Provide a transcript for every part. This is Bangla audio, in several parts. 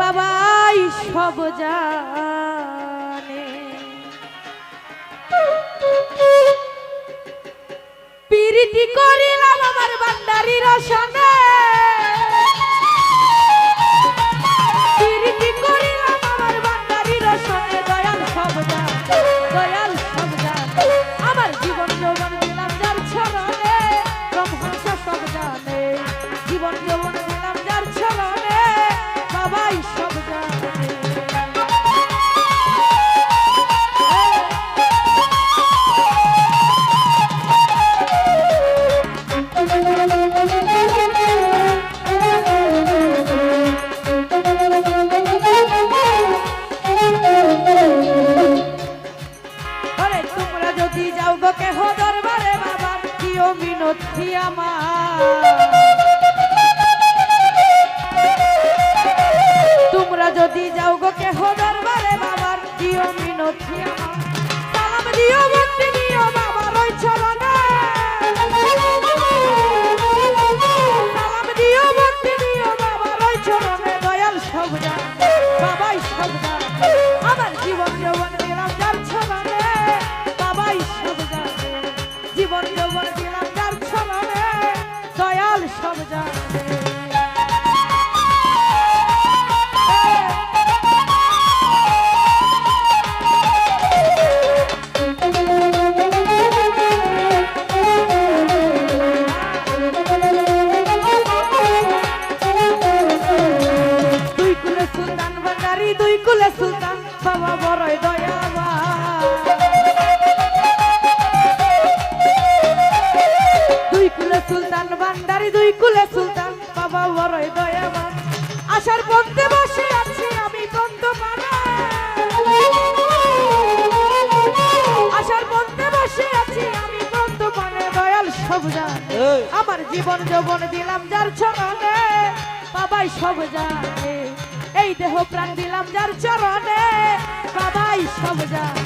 বাবাই সব জানে। পিরিতি করিলাম আমার বান্দারির রসনে মিনতি আমার। তোমরা যদি যাও গো কেহ দরবারে বাবার, দিও মিনতি আমার। সালাম দিও, ভক্তি দিও বাবার ওই চরণে সব জানে কুলে সুলতান বাবা বড়ই দয়াবা আশার বন্ধে বসে আছি আমি বন্ধ আশার বন্ধে বসে আছি আমি বন্ধ পানে দয়াল সব আমার জীবন যৌবন দিলাম যার চরণে। বাবাই সব জানে এই দেহ প্রাণ দিলাম যার চরণে। বাবাই সব জানে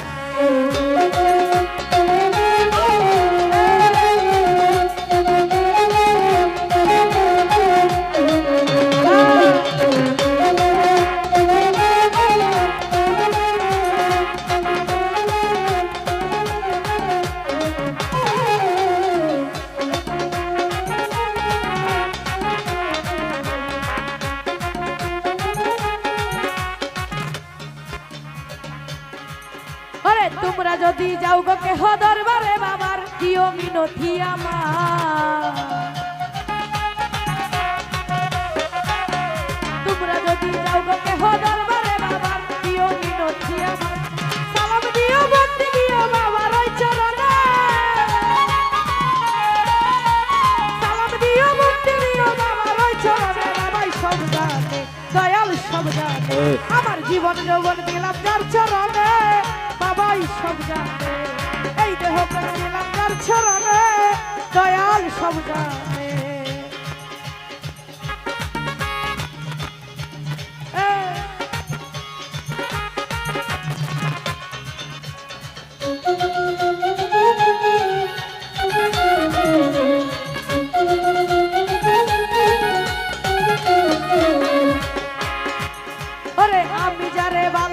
তোমরা যদি যাও গো কেহ দরবারে বাবার দিও মিনতি আমার। তোমরা যদি যাও গো কেহ দরবারে বাবার দিও মিনতি আমার। সালাম দিও ভক্তি দিও বাবার ওই চরণে। সালাম দিও ভক্তি দিও বাবার ওই চরণে। বাবাই সব জানে দয়াল সব জানে। আমার জীবন যৌবন দিলাম যার চরণে। বাবাই সব জানে এই দেহ প্রাণী দিলাম যার দয়াল সব জানে।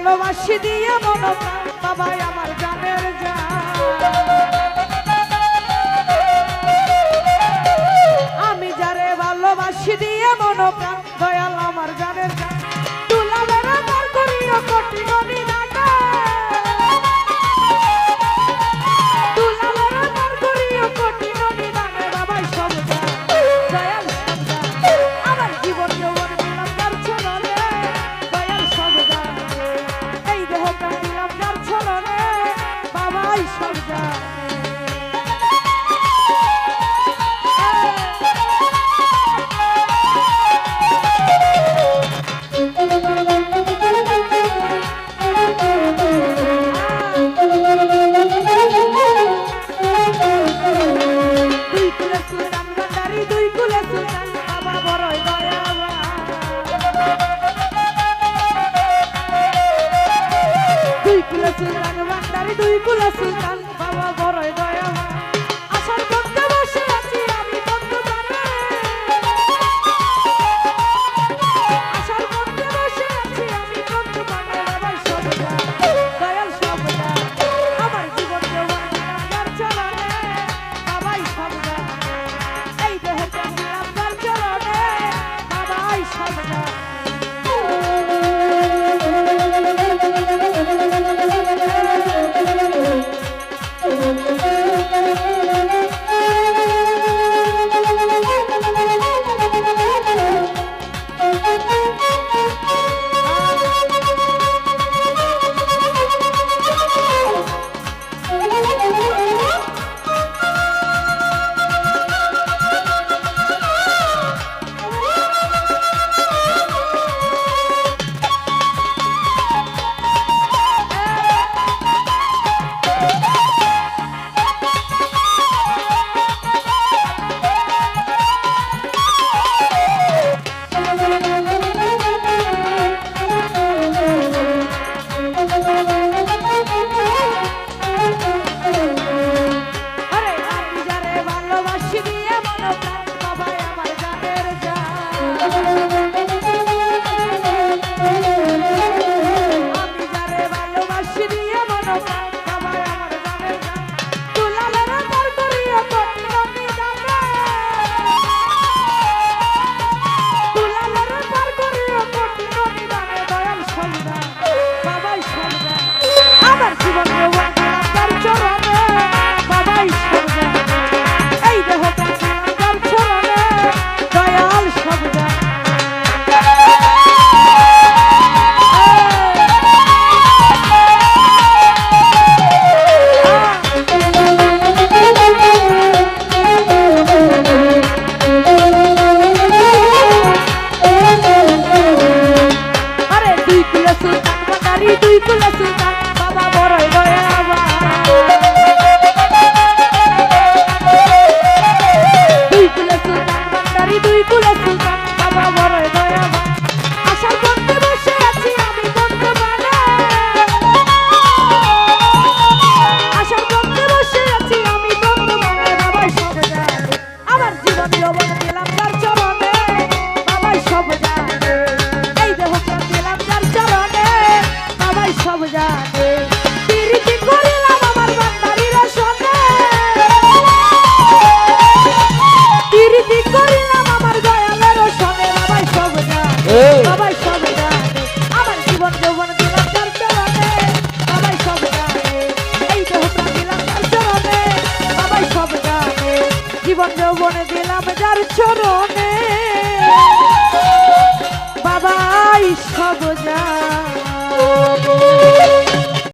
ভালোবাসি দিয়ে মন বাবাই আমার জানের আমি